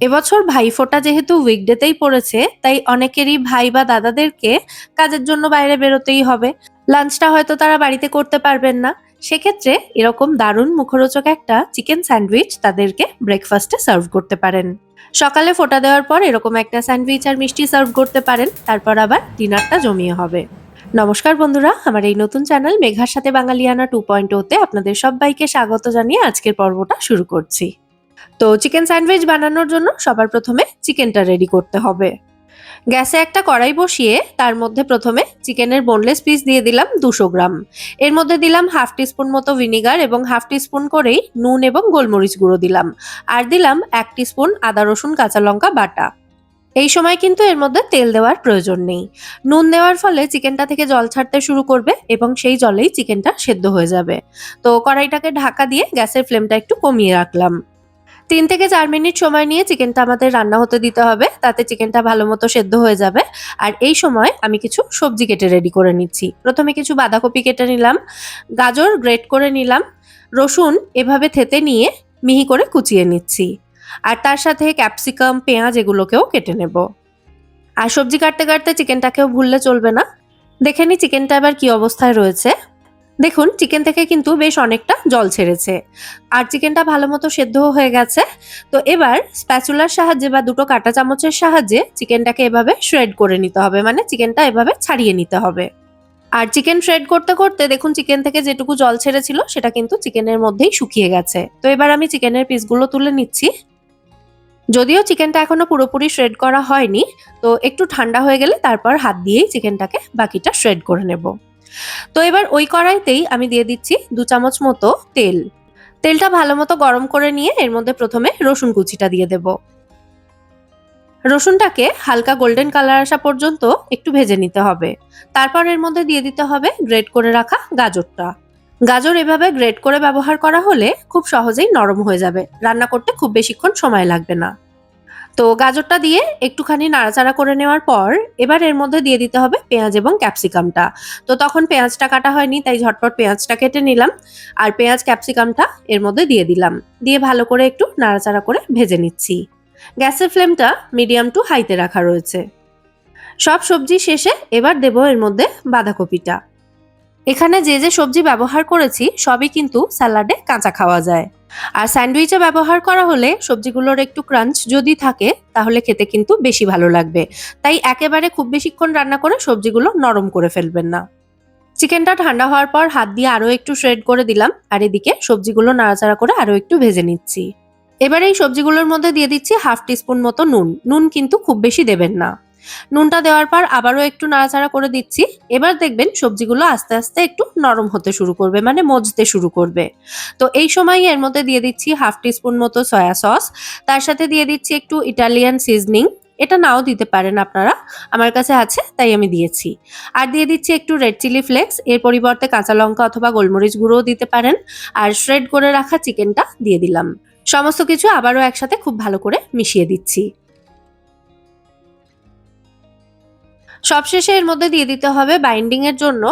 এবছর ভাইফোঁটা যেহেতু উইকডেতেই পড়েছে, তাই অনেকেরই ভাই বা দাদাদেরকে কাজের জন্য বাইরে বেরোতেই হবে। লাঞ্চটা হয়তো তারা বাড়িতে করতে পারবেন না। সেক্ষেত্রে এরকম দারুণ মুখরোচক একটা চিকেন স্যান্ডউইচ তাদেরকে ব্রেকফাস্টে সার্ভ করতে পারেন। সকালে ফোটা দেওয়ার পর এরকম একটা স্যান্ডউইচ আর মিষ্টি সার্ভ করতে পারেন, তারপর আবার ডিনারটা জমিয়ে হবে। নমস্কার বন্ধুরা, আমার এই নতুন চ্যানেল মেঘার সাথে বাঙালিয়ানা টু পয়েন্ট ওতে আপনাদের সবাইকে স্বাগত জানিয়ে আজকের পর্বটা শুরু করছি। তো চিকেন স্যান্ডউইচ বানানোর জন্য সবার প্রথমে চিকেনটা রেডি করতে হবে। গ্যাসে একটা কড়াই বসিয়ে তার মধ্যে প্রথমে চিকেনের বোনলেস পিস দিয়ে দিলাম দুশো গ্রাম। এর মধ্যে দিলাম হাফ টিস্পুন মতো ভিনিগার এবং হাফ টিস্পুন করেই নুন এবং গোলমরিচ গুঁড়ো দিলাম। আর দিলাম এক টিস্পুন আদা, রসুন, কাঁচা লঙ্কা বাটা। এই সময় কিন্তু এর মধ্যে তেল দেওয়ার প্রয়োজন নেই। নুন দেওয়ার ফলে চিকেনটা থেকে জল ছাড়তে শুরু করবে এবং সেই জলেই চিকেনটা সেদ্ধ হয়ে যাবে। তো কড়াইটাকে ঢাকা দিয়ে গ্যাসের ফ্লেমটা একটু কমিয়ে রাখলাম। তিন থেকে চার মিনিট সময় নিয়ে চিকেনটা আমাদের রান্না হতে দিতে হবে। তাতে চিকেনটা ভালো মতো সেদ্ধ হয়ে যাবে। আর এই সময় আমি কিছু সবজি কেটে রেডি করে নিচ্ছি। প্রথমে কিছু বাঁধাকপি কেটে নিলাম, গাজর গ্রেট করে নিলাম, রসুন এভাবে থেতে নিয়ে মিহি করে কুচিয়ে নিচ্ছি। আর তার সাথে ক্যাপসিকাম পেঁয়াজ এগুলোকেও কেটে নেব। আর সবজি কাটতে কাটতে চিকেনটাকেও ভুললে চলবে না। দেখে নি চিকেনটা এবার কি অবস্থায় রয়েছে। দেখুন চিকেন থেকে কিন্তু বেশ অনেকটা জল ছেড়েছে। আর চিকেনটা ভালো মতো সেদ্ধ হয়ে গেছে। তো এবার স্প্যাচুলার সাহায্যে বা দুটো কাঁটা চামচের সাহায্যে চিকেনটাকে এভাবে শ্রেড করে নিতে হবে। মানে চিকেনটা এভাবে ছাড়িয়ে নিতে হবে। আর চিকেন শ্রেড করতে করতে দেখুন চিকেন থেকে যেটুকু জল ছেড়েছিল, সেটা কিন্তু চিকেনের মধ্যেই শুকিয়ে গেছে। তো এবার আমি চিকেনের পিসগুলো তুলে নিচ্ছি। যদিও চিকেনটা এখনও পুরোপুরি শ্রেড করা হয়নি, তো একটু ঠান্ডা হয়ে গেলে তারপর হাত দিয়েই চিকেনটাকে বাকিটা শ্রেড করে নেব। তো এবার ওই কড়াইতেই আমি দিয়ে দিচ্ছি দু চামচ মতো তেল। তেলটা ভালো মতো গরম করে নিয়ে এর মধ্যে প্রথমে রসুন কুচিটা দিয়ে দেব। রসুনটাকে হালকা গোল্ডেন কালার আসা পর্যন্ত একটু ভেজে নিতে হবে। তারপর এর মধ্যে দিয়ে দিতে হবে গ্রেট করে রাখা গাজরটা। গাজর এভাবে গ্রেট করে ব্যবহার করা হলে খুব সহজেই নরম হয়ে যাবে। রান্না করতে খুব বেশিক্ষণ সময় লাগবে না। তো গাজরটা দিয়ে একটুখানি নাড়াচাড়া করে নেওয়ার পর এবার এর মধ্যে দিয়ে দিতে হবে পেঁয়াজ এবং ক্যাপসিকামটা। তো তখন পেঁয়াজটা কাটা হয়নি, তাই ঝটপট পেঁয়াজটা কেটে নিলাম আর পেঁয়াজ, ক্যাপসিকামটা এর মধ্যে দিয়ে দিলাম। দিয়ে ভালো করে একটু নাড়াচাড়া করে ভেজে নিচ্ছি। গ্যাসের ফ্লেমটা মিডিয়াম টু হাইতে রাখা রয়েছে। সব সবজি শেষে এবার দেব এর মধ্যে বাঁধাকপিটা। এখানে যে যে সবজি ব্যবহার করেছি সবই কিন্তু স্যালাডে কাঁচা খাওয়া যায়। আর স্যান্ডউইচে ব্যবহার করা হলে সবজিগুলোর একটু ক্রাঞ্চ যদি থাকে, তাহলে খেতে কিন্তু বেশি ভালো লাগবে। তাই একেবারে খুব বেশিক্ষণ রান্না করে সবজিগুলো নরম করে ফেলবেন না। চিকেনটা ঠান্ডা হওয়ার পর হাত দিয়ে আরও একটু শ্রেড করে দিলাম, আর এদিকে সবজিগুলো নাড়াচাড়া করে আরও একটু ভেজে নিচ্ছি। এবার এই সবজিগুলোর মধ্যে দিয়ে দিচ্ছি হাফ টিস্পুন মতো নুন। নুন কিন্তু খুব বেশি দেবেন না। নুনটা দেওয়ার পর আবারও একটু নাড়াচাড়া করে দিচ্ছি। এবার দেখবেন সবজিগুলো আস্তে আস্তে একটু নরম হতে শুরু করবে মানে মজতে শুরু করবে। তো এই সময় এর মধ্যে দিয়ে দিচ্ছি হাফ টিস্পুন মতো সয়া সস। তার সাথে দিয়ে দিচ্ছি একটু ইটালিয়ান সিজনিং। এটা নাও দিতে পারেন আপনারা, আমার কাছে আছে, তাই আমি দিয়েছি। আর দিয়ে দিচ্ছি একটু রেড চিলি ফ্লেক্স, এর পরিবর্তে কাঁচা লঙ্কা অথবা গোলমরিচ গুঁড়োও দিতে পারেন। আর শ্রেড করে রাখা চিকেনটা দিয়ে দিলাম। সমস্ত কিছু আবারও একসাথে খুব ভালো করে মিশিয়ে দিচ্ছি। সবশেষে এর মধ্যে দিয়ে দিতে হবে বাইন্ডিং এর জন্য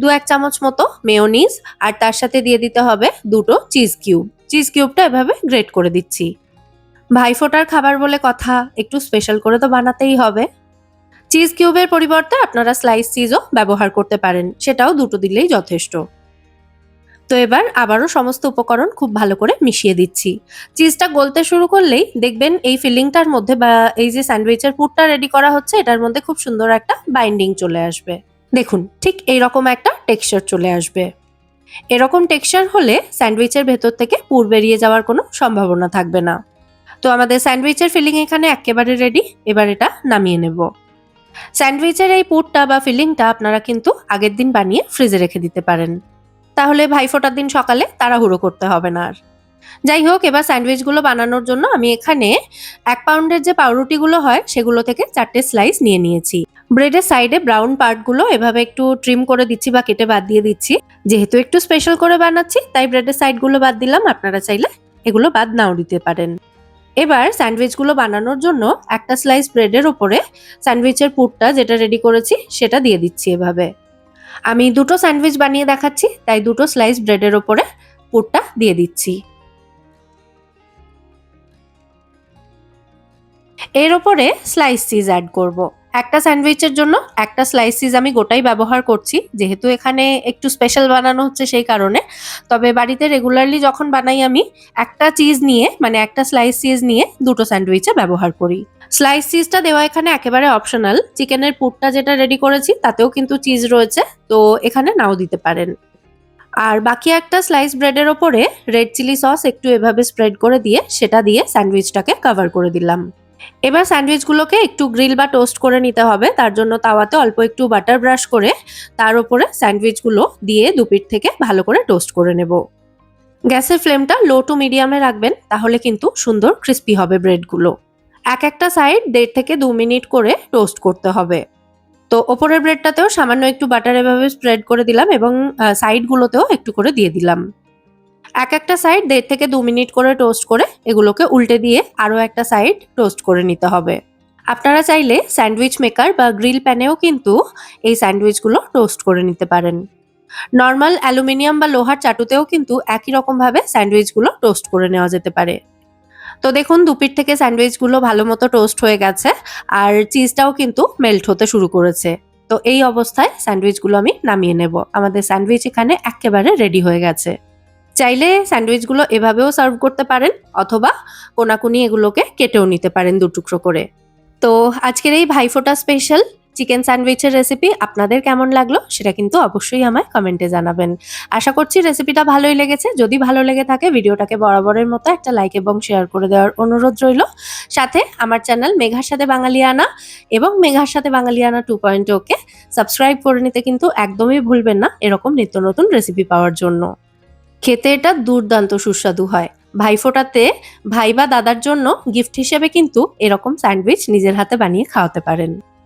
দু এক চামচ মতো মেয়োনিজ আর তার সাথে দিয়ে দিতে হবে দুটো চিজ কিউব চিজ কিউবটা এভাবে গ্রেট করে দিচ্ছি। ভাইফোঁটার খাবার বলে কথা, একটু স্পেশাল করে তো বানাতেই হবে। চিজ কিউবের পরিবর্তে আপনারা স্লাইস চিজও ব্যবহার করতে পারেন, সেটাও দুটো দিলেই যথেষ্ট। তো এবার আবারও সমস্ত উপকরণ খুব ভালো করে মিশিয়ে দিচ্ছি। চিজটা গলতে শুরু করলেই দেখবেন এই ফিলিংটার মধ্যে বা এই যে স্যান্ডউইচের পুরটা রেডি করা হচ্ছে, এটার মধ্যে খুব সুন্দর একটা বাইন্ডিং চলে আসবে। দেখুন, ঠিক এইরকম একটা টেক্সচার চলে আসবে। এরকম টেক্সচার হলে স্যান্ডউইচের ভেতর থেকে পুর বেরিয়ে যাওয়ার কোনো সম্ভাবনা থাকবে না। তো আমাদের স্যান্ডউইচের ফিলিং এখানে একেবারে রেডি এবার এটা নামিয়ে নেব। স্যান্ডউইচের এই পুরটা বা ফিলিংটা আপনারা কিন্তু আগের দিন বানিয়ে ফ্রিজে রেখে দিতে পারেন। তাহলে ভাইফোঁটার দিন সকালে তাড়াহুড়ো করতে হবে না আর। যাই হোক, এবার স্যান্ডউইচগুলো বানানোর জন্য আমি এখানে এক পাউন্ডের যে পাউরুটিগুলো হয়, সেগুলো থেকে চারটে স্লাইস নিয়ে নিয়েছি। ব্রেডের সাইডে ব্রাউন পার্টগুলো এভাবে একটু ট্রিম করে দিচ্ছি বা কেটে বাদ দিয়ে দিচ্ছি। যেহেতু একটু স্পেশাল করে বানাচ্ছি, তাই ব্রেডের সাইডগুলো বাদ দিলাম। আপনারা চাইলে এগুলো বাদ নাও দিতে পারেন। এবার স্যান্ডউইচগুলো বানানোর জন্য একটা স্লাইস ব্রেডের ওপরে স্যান্ডউইচের পুরটা যেটা রেডি করেছি, সেটা দিয়ে দিচ্ছি এভাবে। আমি দুটো স্যান্ডউইচ বানিয়ে দেখাচ্ছি, তাই দুটো স্লাইস ব্রেডের ওপরে পুরটা দিয়ে দিচ্ছি। এর ওপরে স্লাইস চিজ অ্যাড করব। একটা স্যান্ডউইচের জন্য একটা স্লাইস চিজ আমি গোটাই ব্যবহার করছি, যেহেতু এখানে একটু স্পেশাল বানানো হচ্ছে সেই কারণে। তবে বাড়িতে রেগুলারলি যখন বানাই আমি, একটা চিজ নিয়ে মানে একটা স্লাইস চিজ নিয়ে দুটো স্যান্ডউইচে ব্যবহার করি। স্লাইস চিজটা দেওয়া এখানে একেবারে অপশনাল চিকেনের পুরটা যেটা রেডি করেছি, তাতেও কিন্তু চিজ রয়েছে। তো এখানে নাও দিতে পারেন। আর বাকি একটা স্লাইস ব্রেডের ওপরে রেড চিলি সস একটু এভাবে স্প্রেড করে দিয়ে, সেটা দিয়ে স্যান্ডউইচটাকে কভার করে দিলাম। এবার স্যান্ডউইচগুলোকে একটু গ্রিল বা টোস্ট করে নিতে হবে। তার জন্য তাওয়াতে অল্প একটু বাটার ব্রাশ করে তার উপরে স্যান্ডউইচগুলো দিয়ে দুপিট থেকে ভালো করে টোস্ট করে নেব। গ্যাসের ফ্লেমটা লো টু মিডিয়ামে রাখবেন, তাহলে কিন্তু সুন্দর ক্রিস্পি হবে ব্রেডগুলো এক একটা সাইড দেড় থেকে দু মিনিট করে টোস্ট করতে হবে। তো ওপরের ব্রেডটাতেও সামান্য একটু বাটার এভাবে স্প্রেড করে দিলাম এবং সাইডগুলোতেও একটু করে দিয়ে দিলাম। এক একটা সাইড দেড় থেকে দু মিনিট করে টোস্ট করে এগুলোকে উল্টে দিয়ে আরও একটা সাইড টোস্ট করে নিতে হবে। আপনারা চাইলে স্যান্ডউইচ মেকার বা গ্রিল প্যানেও কিন্তু এই স্যান্ডউইচগুলো টোস্ট করে নিতে পারেন। নর্মাল অ্যালুমিনিয়াম বা লোহার চাটুতেও কিন্তু একই রকমভাবে স্যান্ডউইচগুলো টোস্ট করে নেওয়া যেতে পারে। তো দেখুন দুপিট থেকে স্যান্ডউইচগুলো ভালো মতো টোস্ট হয়ে গেছে আর চিজটাও কিন্তু মেল্ট হতে শুরু করেছে। তো এই অবস্থায় স্যান্ডউইচগুলো আমি নামিয়ে নেব। আমাদের স্যান্ডউইচ এখানে একেবারে রেডি হয়ে গেছে। চাইলে স্যান্ডউইচগুলো এভাবেও সার্ভ করতে পারেন অথবা কোনাকুনি এগুলোকে কেটেও নিতে পারেন দু টুকরো করে। তো আজকের এই ভাইফোঁটা স্পেশাল চিকেন স্যান্ডউইচের রেসিপি আপনাদের কেমন লাগল সেটা কিন্তু অবশ্যই আমায় কমেন্টে জানাবেন। আশা করছি রেসিপিটা ভালোই লেগেছে। যদি ভালো লেগে থাকে ভিডিওটাকে বরাবরের মতো একটা লাইক এবং শেয়ার করে দেওয়ার অনুরোধ রইল। সাথে আমার চ্যানেল মেঘার সাথে বাঙালিয়ানা এবং মেঘার সাথে বাঙালিয়ানা টু পয়েন্ট ওকে সাবস্ক্রাইব করে নিতে কিন্তু একদমই ভুলবেন না এরকম নিত্য নতুন রেসিপি পাওয়ার জন্য। খেতে এটা দুর্দান্ত সুস্বাদু হয়। ভাইফোঁটাতে ভাই বা দাদার জন্য গিফট হিসেবে কিন্তু এরকম স্যান্ডউইচ নিজের হাতে বানিয়ে খাওয়াতে পারেন।